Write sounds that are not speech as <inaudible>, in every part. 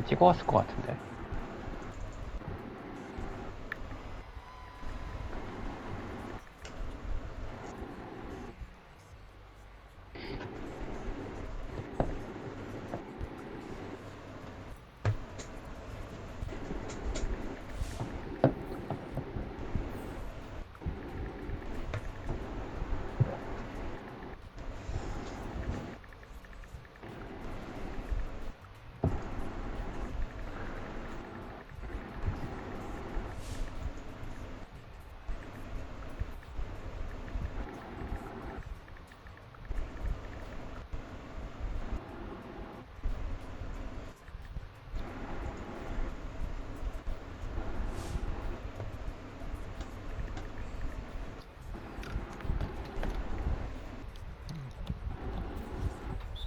어, 찍어왔을 것 같은데.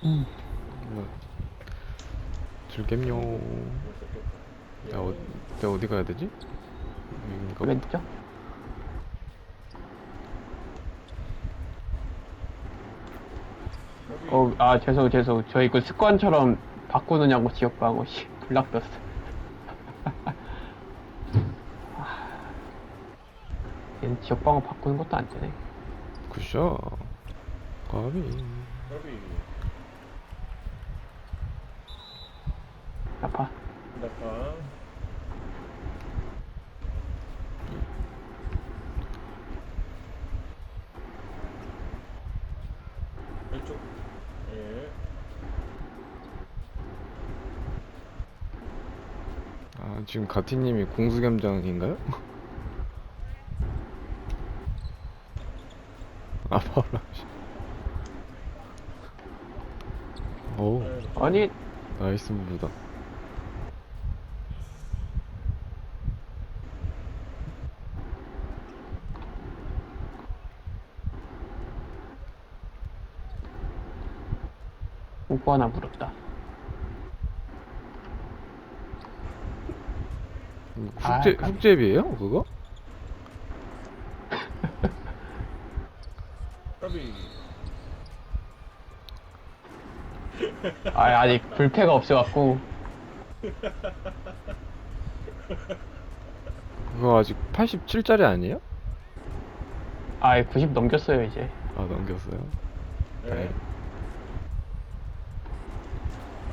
뭐, 즐겜요. 나, 어, 나 어디 가야 되지? 여긴가? 왼쪽? 어, 아, 죄송, 죄송. 저희 그 습관처럼 바꾸느냐고 지역방어, 씨. 불락 떴어. 아, <laughs> 얘는 지역방어 바꾸는 것도 안 되네. 굿샷. 가비. 까비 아파. 나파 왼쪽 예 아, 지금 가티님이 공수겸장인가요? 아, 파울라. 오, 아니, 나이스 무브다. 오빠 하나 물었다. 아, 훅제, 까비. 훅제비에요? 그거? <laughs> 아, 아직 불패가 없어갖고. 그거 아직 87짜리 아니에요? 아, 90 넘겼어요, 이제. 아, 넘겼어요. 예 네.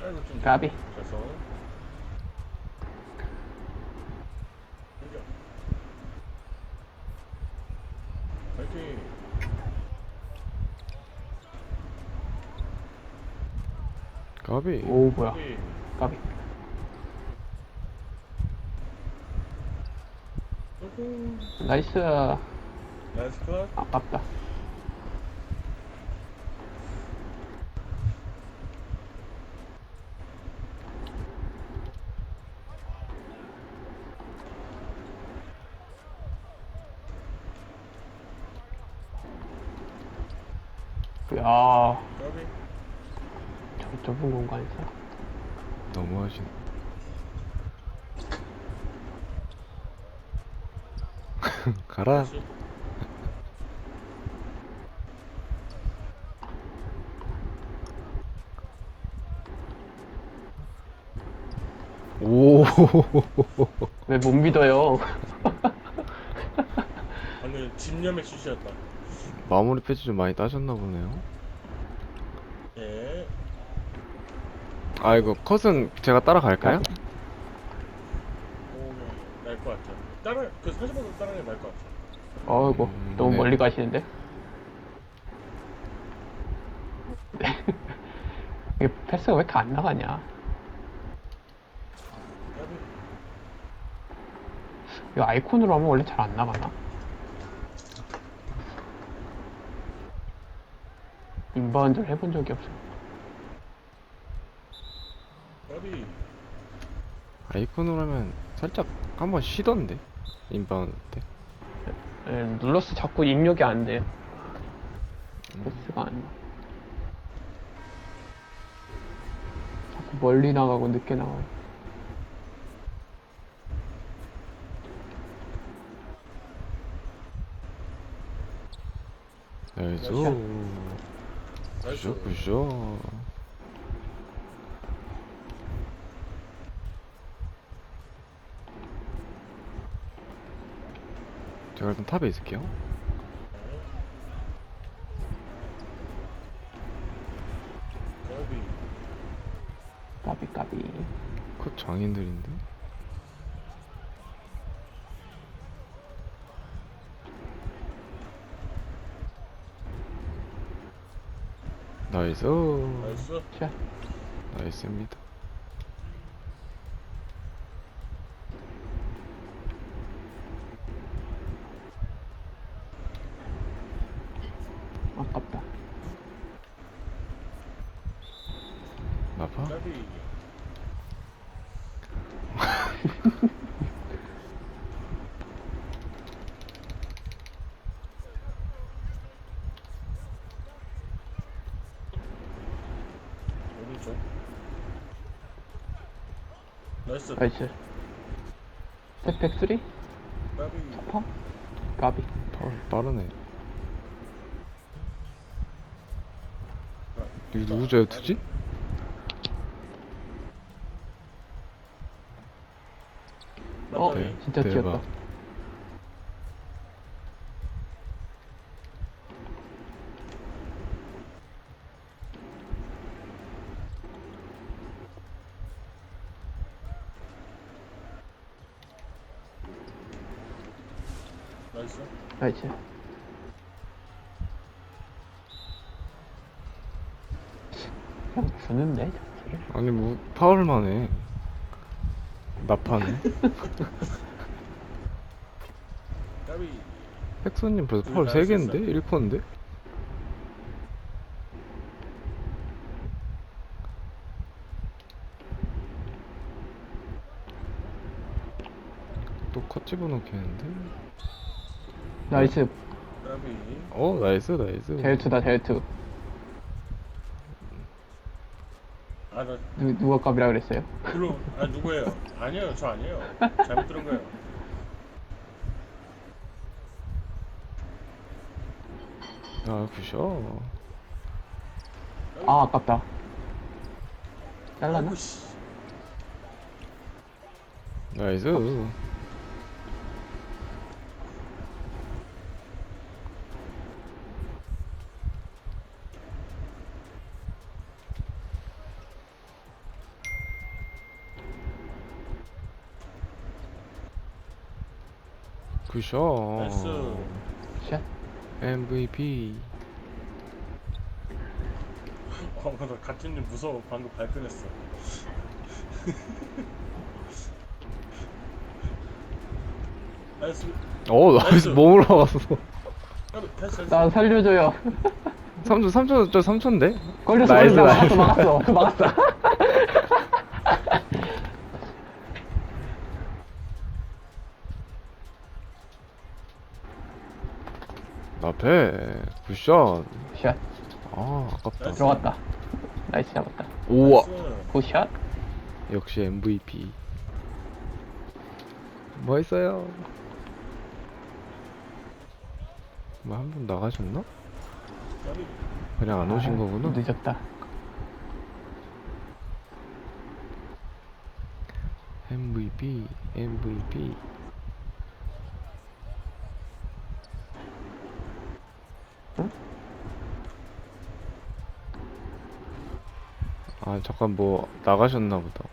아이고 좀 까비. 죄송 공격 파이팅 가비. 오, 뭐야. 까비. 나이스. 나이스 컷 아깝다. 야, 까비 저 좁은 공간에서. 너무하신. <laughs> 가라. 다시 오. 왜 못 믿어요? 방금 집념의 슛이었다 마무리 패치 좀 많이 따셨나 보네요. 예 아, 이거 컷은 제가 따라갈까요? 오 날것 같아 따라 그 40번 따라가는 날것 같아 어이구, 음, 너무 네. 멀리 가시는데? <laughs> 이게 패스가 왜 이렇게 안 나가냐? 까비 이거 아이콘으로 하면 원래 잘 안 나가나? 인바운드를 해본 적이 없어. 까비 아이콘으로 하면 살짝 한번 쉬던데. 인바운드 때. 예, 눌러서 자꾸 입력이 안 돼요. 음. 패스가 안 나. 자꾸 멀리 나가고 늦게 나가요. 나이스. 굿쇼 굿쇼 제가 일단 탑에 있을게요. 까비. 까비 그 장인들인데? 나이스. 나이스. 샷 나이스입니다 나파? 까비. 오른쪽. 나이스. 스텝백 3? 까비. 펑? 까비 빠, 빠르네. 이거 누구 제투지? 어? 네. 진짜 대박. 튀었다 나이스. 나이스 그냥 주는데 자체를 아니 해. 나파네. 백선님 벌써 다할수 3개인데? 있어요. 1%인데? 또 컷 집어넣겠는데? 나이스 까비. 어 나이스 나이스 델투다 델투 아, 나, 누, 누가 까비라 그랬어요? 그럼, 아, 누구예요? 아니에요, 저 아니에요. 잘못 들은 거예요. 아 굿샷 아 아깝다 잘라나? 아이고, 씨. 나이스 굿샷 나이스. 샷 MVP 어, 나 같은 일 무서워. 방금 발끈했어. <laughs> 나이스. 어 나이스 나이스. <laughs> 몸으로 패스, 패스. 나 살려줘요 3초 3초 저 3초인데? 걸렸어 나이스, 걸렸어 나이스. 막았어 막았어 막았어 앞에 굿샷 샷 아 아깝다. 들어갔다. 나이스 잡았다. 우와. 굿샷 역시 MVP 멋있어요? 뭐 한 분 나가셨나? 그냥 안 오신 아, 거구나. 늦었다. MVP MVP 아 잠깐 뭐 나가셨나 보다.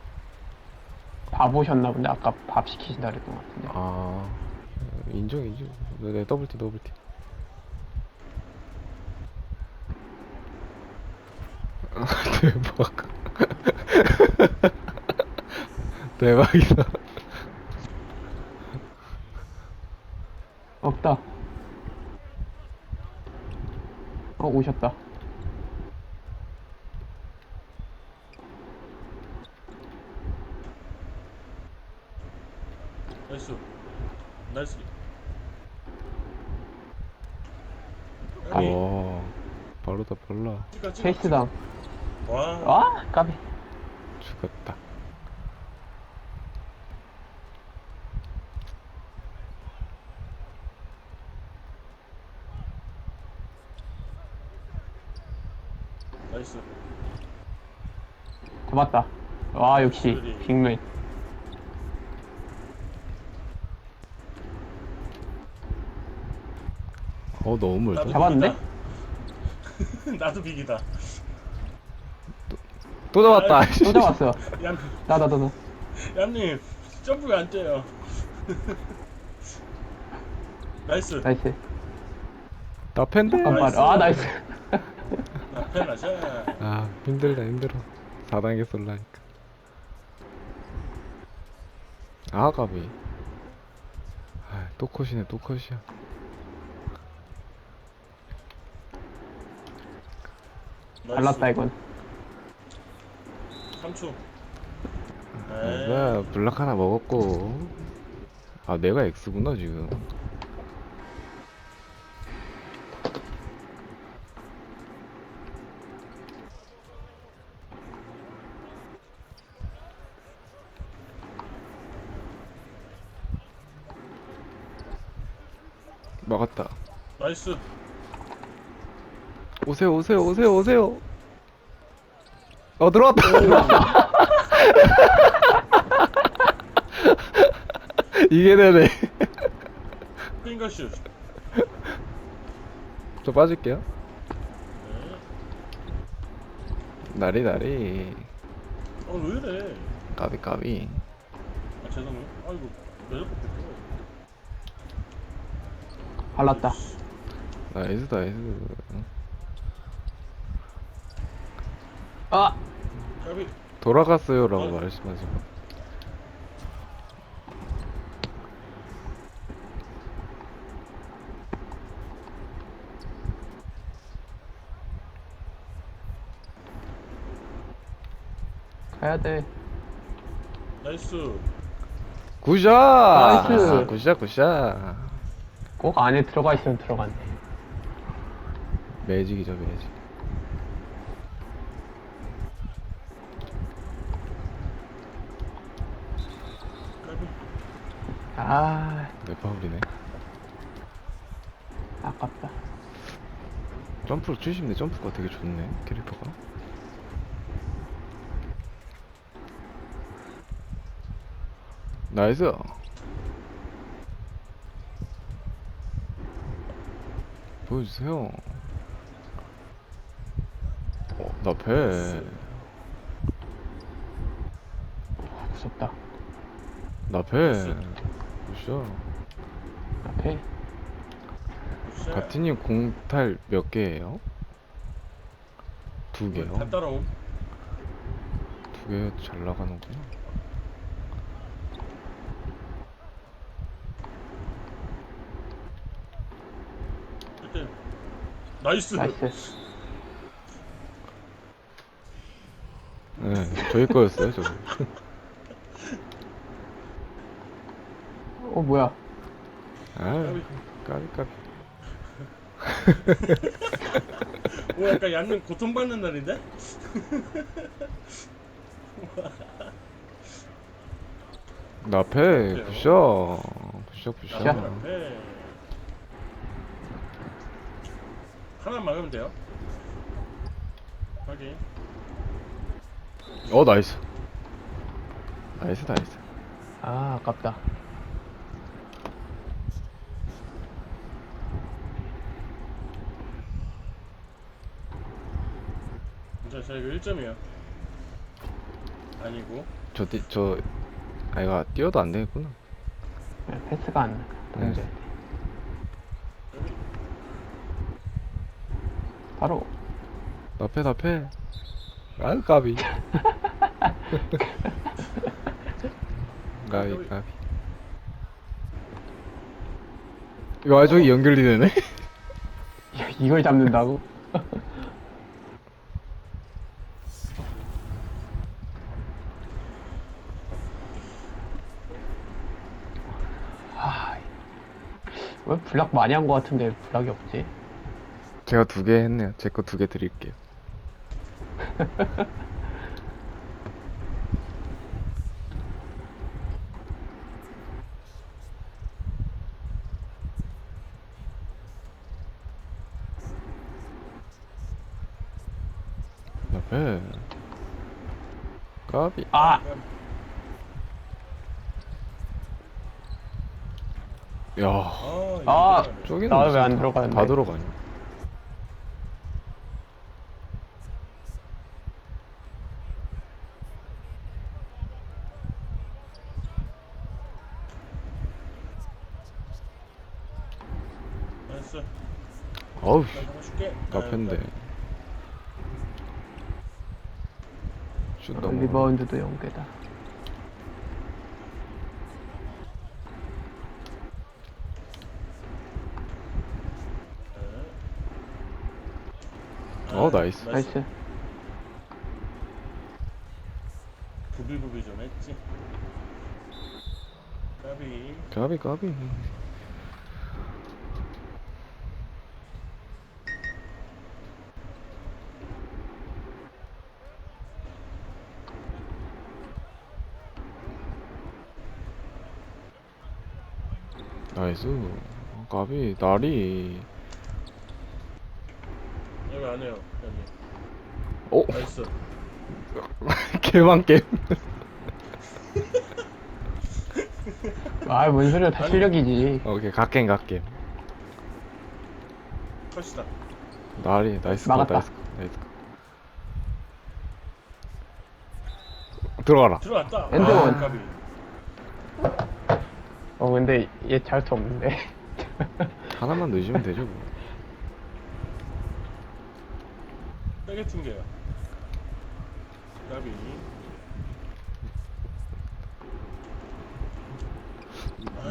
밥 오셨나 본데 아까 밥 시키신다 그랬던 것 같은데. 아 인정 인정 네, 네 더블티 더블티. <laughs> 대박. <laughs> 대박이다 어 오셨다 나이스. 나이스. 까비. 까비. 와 바로다 빨라 찍어, 찍어. 페이스 다운 와. 아 까비 죽었다 나이스. 잡았다 와 역시. 빅맨 어 너무 멀다. 나도 잡았는데? <laughs> 나도 비기다. 또 잡았다. 또 잡았어. 얌, <laughs> 나, 나, 나, 나. 얌님 점프 왜안 쪄요? 나이스. 나이스. 나 팬데. 잠깐만. 아, 나이스. 앞에 나셔. 아 힘들다 힘들어. 4단계 쏠라니까. 아 까비. 아 또 컷이네 또 컷이야. 잘났다, 이건. 3초. 내가 블락 하나 먹었고. 아 내가 X구나 지금. 막았다. 나이스. 오세요 오세요 오세요 오세요. 어 들어왔다. <laughs> 이게 되네. 핑거 슛. 저 빠질게요. 네. 나리 나리. 어, 왜 이래? 까비 까비. 아, 죄송해요. 아이고, 왜 자꾸 뺏겨? 발랐다. 나이스 나이스. 아! 돌아갔어요라고 어? 말씀하지 마. 가야 돼. 나이스. 굿샷. 나이스. 아, 굿샷 굿샷. 꼭 안에 들어가 있으면 들어갔네. 매직이죠 매직. 아, 내 파울이네. 아깝다. 점프를 주시네 점프가 되게 좋네 캐릭터가. 나이스. 보여주세요. 어, 나 배. 무섭다. 나 배. 굿샷. 앞에. 굿샷. 가티님 공탈 몇 개예요? 두 개요. 다 따라옴. 두 개 잘 나가는구나. 이렇게. 나이스. 나이스. 네, 저희 거였어요, 저거. <laughs> 어, 뭐야. 아, 까비 까비. 오, 약간 얌님 고통받는 날인데? 나패 굿샷. 굿샷 굿샷. 굿샷. 네. 하나 막으면 돼요. 확인. 어 나이스. 나이스 나이스. 아, 아깝다. 진짜 저 이거 1점이야. 아니고. 저, 뛰, 저, 아이가 뛰어도 안 되겠구나. 네, 패스가 안 나. 동작. 바로. 나패 나패. <laughs> 아 까비. 까비 까비. 이거 아 저기 연결이 되네. <laughs> 이걸 잡는다고? 블락 많이 한 거 같은데 블락이 없지? 제가 두 개 했네요. 제 거 두 개 드릴게요. <laughs> 나패. 까비. 아, 야 아, 아. 저기는 나왜 무슨 안 다- 들어가는데? 다 들어가냐 나이스. 어우 나 잡아줄게. 나편데 슛 너무 리바운드도 연계다. 어, 나이스. 나이스. 부비부비 좀 했지. 까비. 까비 까비 나이스 까비 나리 여기 안 해요. 여기. 어? 나이스. <laughs> 개만 게임 <laughs> 아, 뭔 소리야. 다 아니. 실력이지. 오케이 갓겜 갓겜 컷이다. 나리 나이스 컷 막았다. 나이스 컷 나이스 컷 들어가라 들어갔다. 엔드원. 아, 까비. 어, 근데 얘 잘 수 없는데. 하나만 넣으시면 되죠 뭐. 빼게 튕겨요. 까비.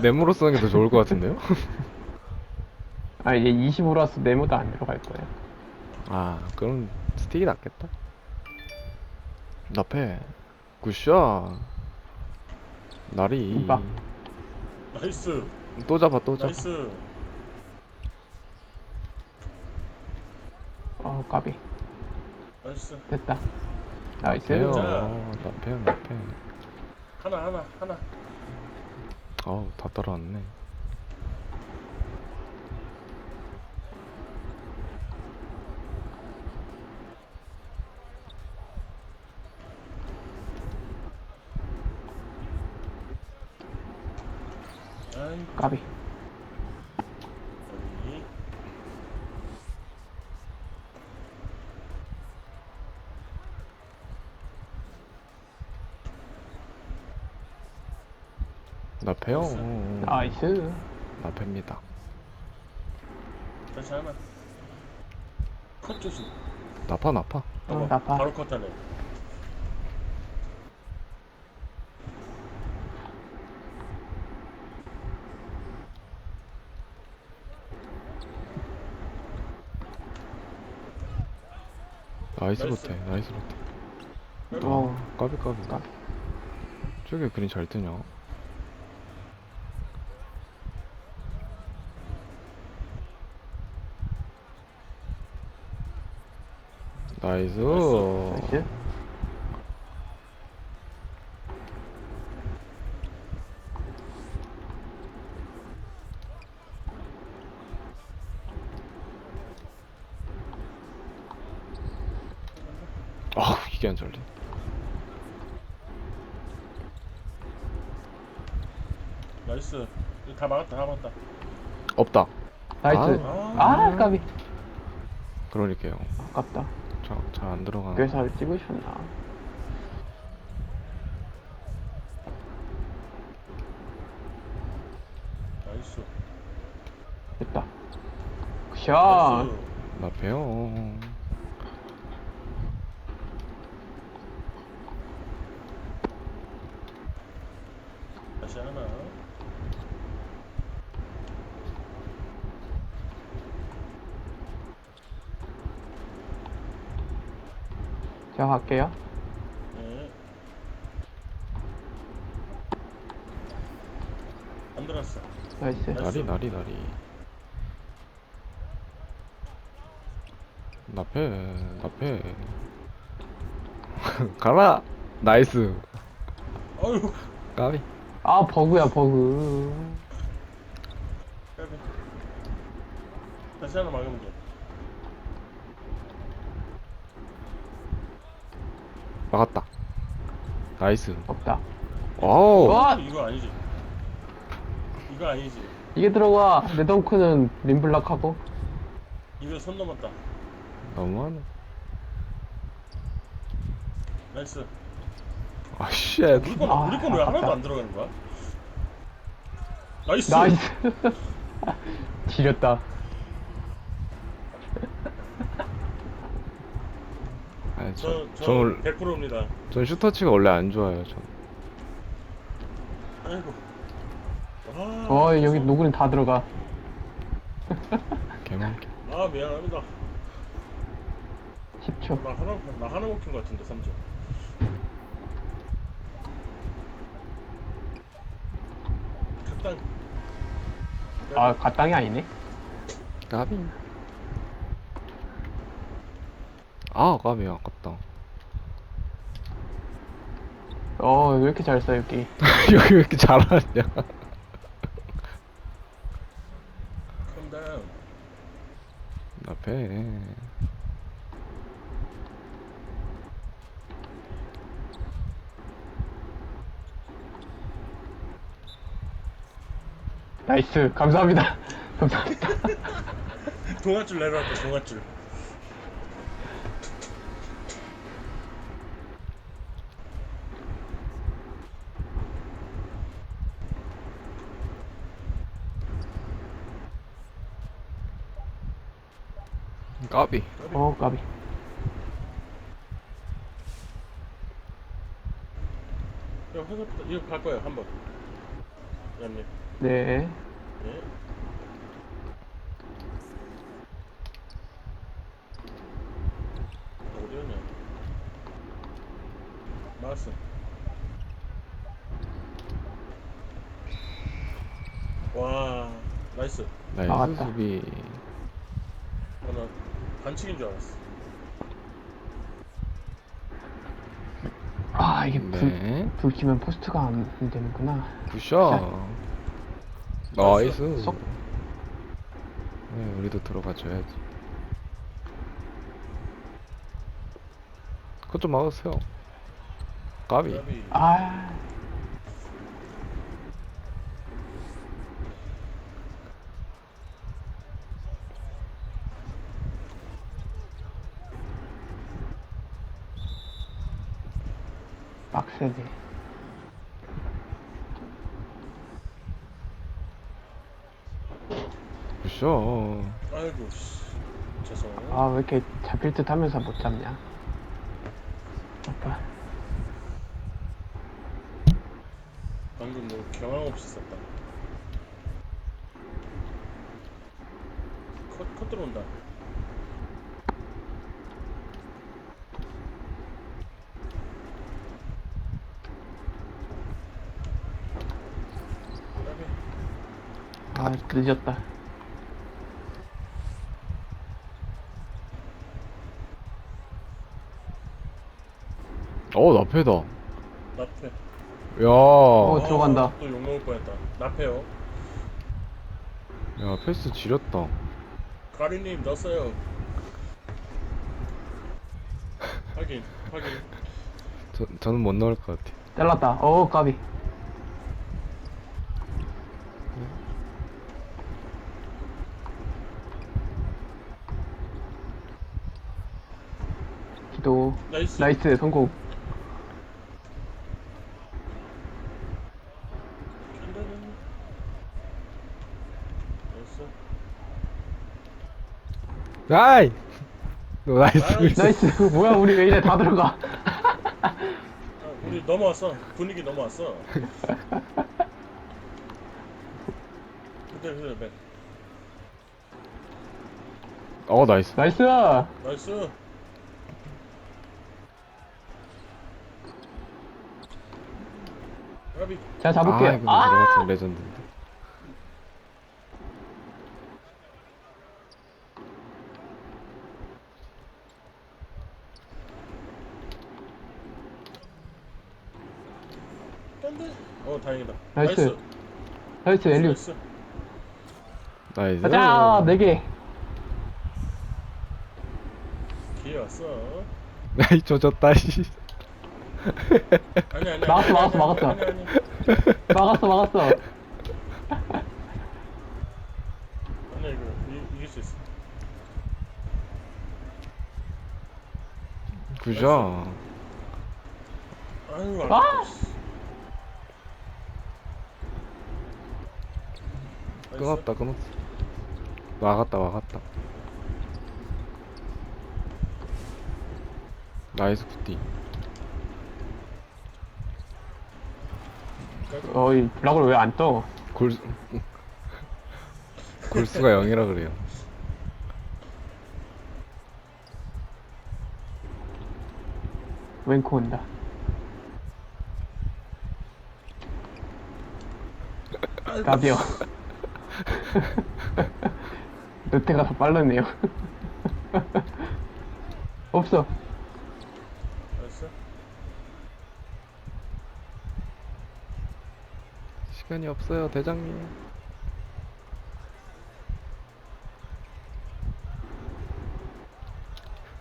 네모로 쓰는 게 더 좋을 것 같은데요? <laughs> 아, 얘 20으로서 네모도 안 들어갈 거야. 아 그럼 스틱이 낫겠다 나패 굿샷 나리 이봐. 나이스. 또 잡아 또 잡아 나이스. 어, 까비. 나이스. 됐다. 나이스. 나패요 자. 나패요 나패 하나 하나 하나. 아우 다 따라왔네 아이. 까비. 여기. 나패요 나이스. 나패입니다 다시 하나. 컷 조심. 나파 나파 어, 나파. 바로 컷하네. 나이스 나이스. 로테 나이스 로테 어, 까비 까비 까비. 저게 그린 잘 뜨냐 나이스 나이스. 아 이게 안 잘리 나이스. 이거 다 막았다 다 막았다. 없다 나이스. 아. 아, 까비. 그러니까요 아깝다. 잘안 들어가는 그래서 찍으셨나. 나이스. 됐다. 굿샷. 나이스. 나패요 다시 하나. 제가 갈게요. 네. 안 들었어. 나이스. 나리 나리 나리 나패 나패 <laughs> 가라 나이스 어휴. 까비 아, 버그야, 버그. 까비. 다시 하나 막으면 돼. 막았다 나이스 없다. 와우 와! 이거 아니지. 이거 아니지. 이게 들어가. 내 덩크는 림블락하고. 이거 손 넘었다. 너무하네. 나이스. 아, 쉣. 우리 건, 아, 우리 건왜 하나도 아깝다. 안 들어가는 거야? 나이스. 나이스. <laughs> 지렸다. 아니, 저, 저, 저 전, 100%입니다. 전 슈터치가 원래 안 좋아요, 전. 아이고. 아, 어, 여기 노그린 다 들어가. <laughs> 개만개. 아, 미안합니다. 10초. 나 하나, 나 하나 먹힌 것 같은데, 3점. 탁당. 아, 갓땅이 아니네. 까비. 아, 까비, 아깝다. 어, 왜 이렇게 잘 써, 여기. <laughs> 여기 왜 이렇게 잘하냐. 컴다운. 앞에. 나이스. 감사합니다. <laughs> 감사합니다. <laughs> 동아줄 내려왔다, 동아줄. 까비. 어, 까비. 야, 회사부터 이거 갈 거예요, 한 번. 얌님. 네. 네. 어디였냐? 마스. 와, 나이스. 나이스 막았다. 수비. 반칙인 줄 알았어. 아, 이게 불, 네. 불 켜면 포스트가 안, 안 되는구나. 굿샷. 나이스. 쏙. 네, 우리도 들어가줘야지. 그것 좀 막으세요. 까비. 아, 빡세네. 굿샷. 아이고, 씨. 죄송. 아, 왜 이렇게 잡힐 듯 하면서 못 잡냐. 아빠. 방금 뭐 경황 없이 썼다. 컷, 컷 들어온다. 늦었다. 어, 나패다. 나패. 야. 어, 들어간다. 또 욕먹을 뻔했다. 나패요. 야, 패스 지렸다. 가리님 넣었어요. 확인, 확인. 저, 저는 못 넣을 것 같아. 잘랐다. 어, 까비. 기도. 나이스. 나이스, 성공. 나이스. 아이! 너 나이스. 나이스. 나이스. <laughs> 뭐야, 우리 왜 이래 다 들어가. 아, 우리 넘어왔어. 분위기 넘어왔어. 그대 그대 맨. 어, 나이스. 나이스. 나이스. 가비. 제가 잡을게요. 아, 이거 아, 들어갔으면 레전드인데. 안돼. 어 다행이다. 나이스. 나이스, 엘리우. 나이스. 나이스. 가자, 네 개. 기회 왔어. <laughs> 나이 조졌다, 씨. 아니 아니. 막았어, 아니, 막았어, 아니, 막았어. 아니, 아니. 막았어 막았어 아니야 이거 이, 이길 수 있어 굿샷. 아이고 아! 끊었다 끊었어. 나갔다 나갔다. 나이스 굿디. 어이 블락을 왜 안 떠? 골 골수가 0이라 그래요. 웬코 온다. 나비요. <laughs> 롯데가 더 빠르네요. <laughs> 없어. 나이스. 시간이 없어요 대장님.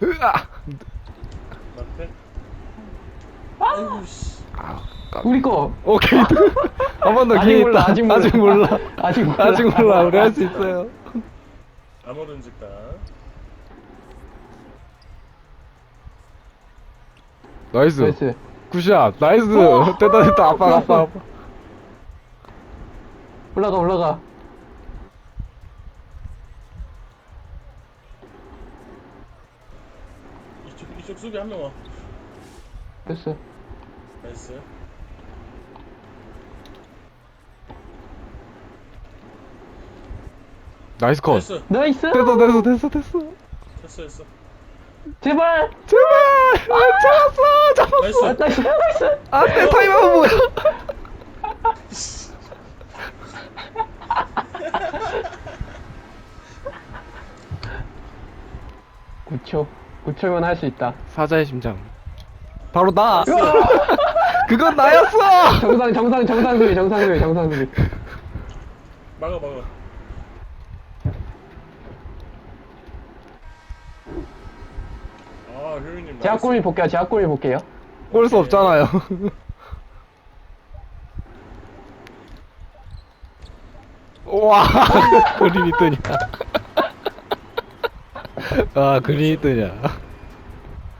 으아! 나패. 아이고 씨. 아, 깜- 우리 거. 오케이. 한번 더 아직 기회 몰라, 있다. 아직 몰라. 아직 몰라. 아직 몰라. 아직 몰라. 우리 할 수 있어요. 아무런 직다. 나이스. 나이스. 굿샷. 나이스. 됐다 됐다. 아빠 아빠 아빠. 올라가 올라가. 이쪽 이쪽 수비 한 명 와. 됐어. 나이스. 나이스 컷. 나이스. 나이스. 됐어 됐어 됐어 됐어. 됐어 됐어. 제발. 제발. 아, 잡았어 잡았어. 나이스. 아, 나이스 나이스. 안돼 타이머가 뭐야? 구초구초면 할 수 있다. 사자의 심장. 바로 나. 그건 나였어. 정상 정상 정상 수비 정상 수비 정상 수비. 막아 막아. 아 효윤님. 제가 골 볼게요. 제가 골 볼게요. 볼수 없잖아요. 와 그림이 뜨냐? 아 그림이 뜨냐?